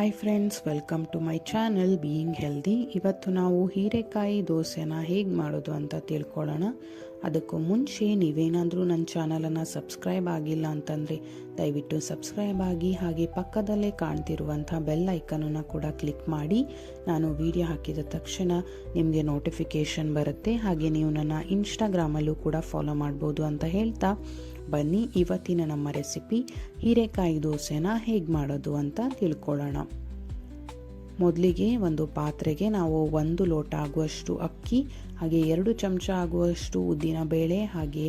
Hi friends welcome to my channel being healthy ಇವತ್ತು ನಾವು ಹೀರೆಕಾಯಿ ದೋಸೆನ ಹೇಗೆ ಮಾಡೋದು ಅಂತ ತಿಳ್ಕೊಳ್ಳೋಣ. ಅದಕ್ಕೂ ಮುಂಚೆ ನೀವೇನಾದರೂ ನನ್ನ ಚಾನಲನ್ನು ಸಬ್ಸ್ಕ್ರೈಬ್ ಆಗಿಲ್ಲ ಅಂತಂದರೆ ದಯವಿಟ್ಟು ಸಬ್ಸ್ಕ್ರೈಬ್ ಆಗಿ ಹಾಗೆ ಪಕ್ಕದಲ್ಲೇ ಕಾಣ್ತಿರುವಂಥ ಬೆಲ್ ಐಕನನ್ನು ಕೂಡ ಕ್ಲಿಕ್ ಮಾಡಿ. ನಾನು ವಿಡಿಯೋ ಹಾಕಿದ ತಕ್ಷಣ ನಿಮಗೆ ನೋಟಿಫಿಕೇಷನ್ ಬರುತ್ತೆ. ಹಾಗೆ ನೀವು ನನ್ನ ಇನ್ಸ್ಟಾಗ್ರಾಮಲ್ಲೂ ಕೂಡ ಫಾಲೋ ಮಾಡ್ಬೋದು ಅಂತ ಹೇಳ್ತಾ ಬನ್ನಿ. ಇವತ್ತಿನ ನಮ್ಮ ರೆಸಿಪಿ ಹೀರೆಕಾಯಿ ದೋಸೆನ ಹೇಗೆ ಮಾಡೋದು ಅಂತ ತಿಳ್ಕೊಳ್ಳೋಣ. ಮೊದಲಿಗೆ ಒಂದು ಪಾತ್ರೆಗೆ ನಾವು ಒಂದು ಲೋಟ ಆಗುವಷ್ಟು ಅಕ್ಕಿ, ಹಾಗೆ ಎರಡು ಚಮಚ ಆಗುವಷ್ಟು ಉದ್ದಿನ ಬೇಳೆ, ಹಾಗೆ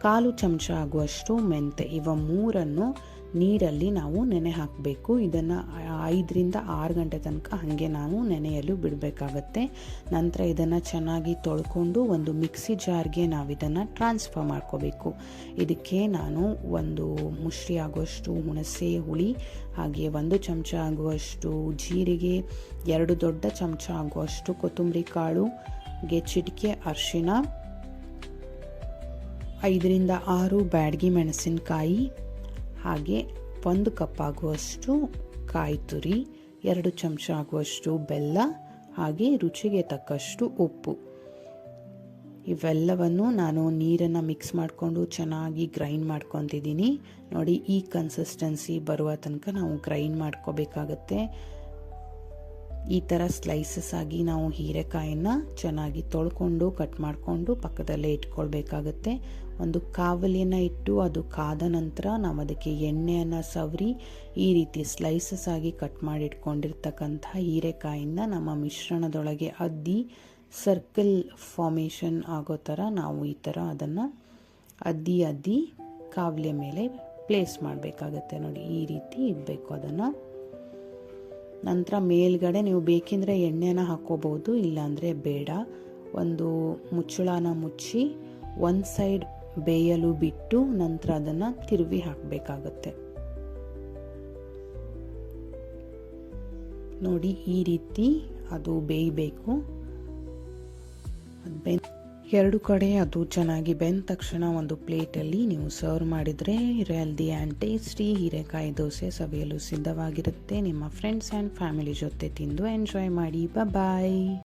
ಕಾಲು ಚಮಚ ಆಗುವಷ್ಟು ಮೆಂತೆ ಇವ ಮೂರನ್ನು ನೀರಲ್ಲಿ ನಾವು ನೆನೆ ಹಾಕಬೇಕು. ಇದನ್ನು ಐದರಿಂದ ಆರು ಗಂಟೆ ತನಕ ಹಾಗೆ ನಾವು ನೆನೆಯಲು ಬಿಡಬೇಕಾಗತ್ತೆ. ನಂತರ ಇದನ್ನು ಚೆನ್ನಾಗಿ ತೊಳ್ಕೊಂಡು ಒಂದು ಮಿಕ್ಸಿ ಜಾರ್ಗೆ ನಾವು ಇದನ್ನು ಟ್ರಾನ್ಸ್ಫರ್ ಮಾಡ್ಕೋಬೇಕು. ಇದಕ್ಕೆ ನಾನು ಒಂದು ಮುಷ್ಟಿ ಆಗುವಷ್ಟು ಹುಣಸೆ ಹುಳಿ, ಹಾಗೆ ಒಂದು ಚಮಚ ಆಗುವಷ್ಟು ಜೀರಿಗೆ, ಎರಡು ದೊಡ್ಡ ಚಮಚ ಆಗುವಷ್ಟು ಕೊತ್ತಂಬರಿ ಕಾಳು, ಹಾಗೆ ಚಿಟಿಕೆ ಅರಿಶಿನ ಐದರಿಂದ ಆರು ಬ್ಯಾಡಗಿ ಮೆಣಸಿನಕಾಯಿ, ಹಾಗೆ ಒಂದು ಕಪ್ ಆಗುವಷ್ಟು ಕಾಯಿ ತುರಿ ಎರಡು ಚಮಚ ಆಗುವಷ್ಟು ಬೆಲ್ಲ ಹಾಗೆ ರುಚಿಗೆ ತಕ್ಕಷ್ಟು ಉಪ್ಪು. ಇವೆಲ್ಲವನ್ನು ನಾನು ನೀರನ್ನು ಮಿಕ್ಸ್ ಮಾಡಿಕೊಂಡು ಚೆನ್ನಾಗಿ ಗ್ರೈಂಡ್ ಮಾಡ್ಕೊತಿದ್ದೀನಿ. ನೋಡಿ ಈ ಕನ್ಸಿಸ್ಟೆನ್ಸಿ ಬರುವ ತನಕ ನಾವು ಗ್ರೈಂಡ್ ಮಾಡ್ಕೋಬೇಕಾಗತ್ತೆ. ಈ ಥರ ಸ್ಲೈಸಸ್ ಆಗಿ ನಾವು ಹೀರೆಕಾಯನ್ನು ಚೆನ್ನಾಗಿ ತೊಳ್ಕೊಂಡು ಕಟ್ ಮಾಡಿಕೊಂಡು ಪಕ್ಕದಲ್ಲೇ ಇಟ್ಕೊಳ್ಬೇಕಾಗತ್ತೆ. ಒಂದು ಕಾವಲಿಯನ್ನು ಇಟ್ಟು ಅದು ಕಾದ ನಂತರ ನಾವು ಅದಕ್ಕೆ ಎಣ್ಣೆಯನ್ನು ಸವರಿ, ಈ ರೀತಿ ಸ್ಲೈಸಸ್ ಆಗಿ ಕಟ್ ಮಾಡಿ ಇಟ್ಕೊಂಡಿರ್ತಕ್ಕಂಥ ಹೀರೆಕಾಯಿಂದ ನಮ್ಮ ಮಿಶ್ರಣದೊಳಗೆ ಅದ್ದಿ ಸರ್ಕಲ್ ಫಾರ್ಮೇಷನ್ ಆಗೋ ಥರ ನಾವು ಈ ಥರ ಅದನ್ನು ಅದ್ದಿ ಅದ್ದಿ ಕಾವಲಿಯ ಮೇಲೆ ಪ್ಲೇಸ್ ಮಾಡಬೇಕಾಗತ್ತೆ ನೋಡಿ. ಈ ರೀತಿ ಇರಬೇಕು ಅದನ್ನು. ನಂತರ ಮೇಲ್ಗಡೆ ನೀವು ಬೇಕಿದ್ರೆ ಎಣ್ಣೆನ ಹಾಕ್ಕೋಬೋದು ಇಲ್ಲಾಂದರೆ ಬೇಡ. ಒಂದು ಮುಚ್ಚಳನ ಮುಚ್ಚಿ ಒಂದು ಸೈಡ್ ಬೇಯಲು ಬಿಟ್ಟು ನಂತರ ಅದನ್ನು ತಿರುವಿ ಹಾಕಬೇಕಾಗತ್ತೆ. ನೋಡಿ, ಈ ರೀತಿ ಅದು ಬೇಯಬೇಕು. ಅದು ಬೆನ್ ಎರಡು ಕಡೆ ಅದು ಚೆನ್ನಾಗಿ ಬೆಂದ ತಕ್ಷಣ ಒಂದು ಪ್ಲೇಟಲ್ಲಿ ನೀವು ಸರ್ವ್ ಮಾಡಿದರೆ ಹೆಲ್ದಿ ಆ್ಯಂಡ್ ಟೇಸ್ಟಿ ಹೀರೆಕಾಯಿ ದೋಸೆ ಸವಿಯಲು ಸಿದ್ಧವಾಗಿರುತ್ತೆ. ನಿಮ್ಮ ಫ್ರೆಂಡ್ಸ್ ಆ್ಯಂಡ್ ಫ್ಯಾಮಿಲಿ ಜೊತೆ ತಿಂದು ಎಂಜಾಯ್ ಮಾಡಿ. ಬಾಯ್